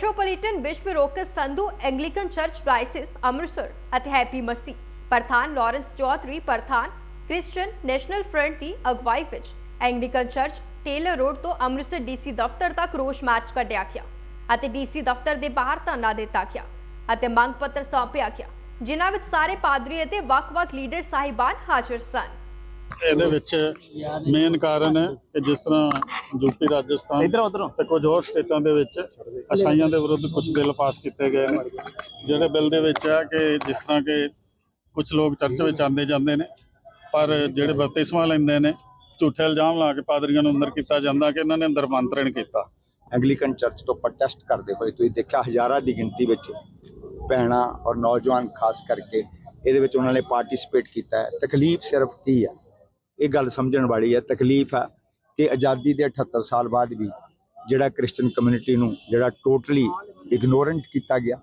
Metropolitan bishop ਰੋਕਸ Sandhu Anglican church diocese Amritsar ਅਤੇ Happy ਮਸੀ ਪ੍ਰਧਾਨ Lawrence Chaudhary ਪ੍ਰਧਾਨ ਕ੍ਰਿਸਚੀਅਨ ਨੈਸ਼ਨਲ ਫਰੰਟ ਦੀ ਅਗਵਾਈ ਵਿੱਚ ਐਂਗਲੀਕਨ ਚਰਚ ਟੇਲਰ ਰੋਡ ਤੋਂ ਅੰਮ੍ਰਿਤਸਰ ਡੀਸੀ ਦਫ਼ਤਰ ਤੱਕ ਰੋਸ ਮਾਰਚ ਕੱਢਿਆ ਗਿਆ ਅਤੇ ਡੀਸੀ ਦਫ਼ਤਰ ਦੇ ਬਾਹਰ ਧਰਨਾ ਦਿੱਤਾ ਗਿਆ ਅਤੇ ਮੰਗ ਪੱਤਰ ਸੌਂਪਿਆ ਗਿਆ, ਜਿਨ੍ਹਾਂ ਵਿੱਚ ਸਾਰੇ ਪਾਦਰੀ ਅਤੇ ਵੱਖ-ਵੱਖ ਲੀਡਰ ਸਾਹਿਬਾਨ ਹਾਜ਼ਰ ਸਨ। ਇਹਦੇ ਵਿੱਚ ਮੇਨ ਕਾਰਨ ਹੈ ਕਿ ਜਿਸ ਤਰ੍ਹਾਂ ਯੂਪੀ ਰਾਜਸਥਾਨ ਇਧਰ ਉਧਰੋਂ। ਤੇ ਕੁਝ ਹੋਰ ਸਟੇਟਾਂ ਦੇ ਵਿੱਚ ਅਸਾਈਆਂ ਦੇ ਵਿਰੁੱਧ ਕੁਝ ਬਿੱਲ ਪਾਸ ਕੀਤੇ ਗਏ ਨੇ। ਜਿਹੜੇ ਬਿੱਲ ਦੇ ਵਿੱਚ ਹੈ ਕਿ ਜਿਸ ਤਰ੍ਹਾਂ ਕਿ ਕੁਝ ਲੋਕ ਚਰਚ ਵਿੱਚ ਆਉਂਦੇ ਜਾਂਦੇ ਨੇ ਪਰ ਜਿਹੜੇ ਬਪਤਿਸਮਾ ਲੈਂਦੇ ਨੇ ਝੂਠੇ ਇਲਜ਼ਾਮ ਲਾ ਕੇ ਪਾਦਰੀਆਂ ਨੂੰ ਅੰਦਰ ਕੀਤਾ ਜਾਂਦਾ ਕਿ ਇਹਨਾਂ ਨੇ ਅੰਦਰ ਮੰਤਰਣ ਕੀਤਾ। ਐਂਗਲੀਕਨ ਚਰਚ ਤੋਂ ਪ੍ਰੋਟੈਸਟ ਕਰਦੇ ਹੋਏ ਤੁਸੀਂ ਦੇਖਿਆ ਹਜ਼ਾਰਾਂ ਦੀ ਗਿਣਤੀ ਵਿੱਚ ਭੈਣਾਂ ਔਰ ਨੌਜਵਾਨ ਖਾਸ ਕਰਕੇ ਇਹਦੇ ਵਿੱਚ ਉਹਨਾਂ ਨੇ ਪਾਰਟਿਸਿਪੇਟ ਕੀਤਾ ਹੈ। ਤਕਲੀਫ ਸਿਰਫ ਕੀ ਹੈ? ਇਹ ਗੱਲ ਸਮਝਣ ਵਾਲੀ ਹੈ, ਤਕਲੀਫ ਹੈ ਕਿ ਆਜ਼ਾਦੀ ਦੇ 78 ਸਾਲ ਬਾਅਦ ਵੀ ਜਿਹੜਾ ਕ੍ਰਿਸਚੀਅਨ ਕਮਿਊਨਿਟੀ ਨੂੰ ਜਿਹੜਾ ਟੋਟਲੀ ਇਗਨੋਰੈਂਟ ਕੀਤਾ ਗਿਆ।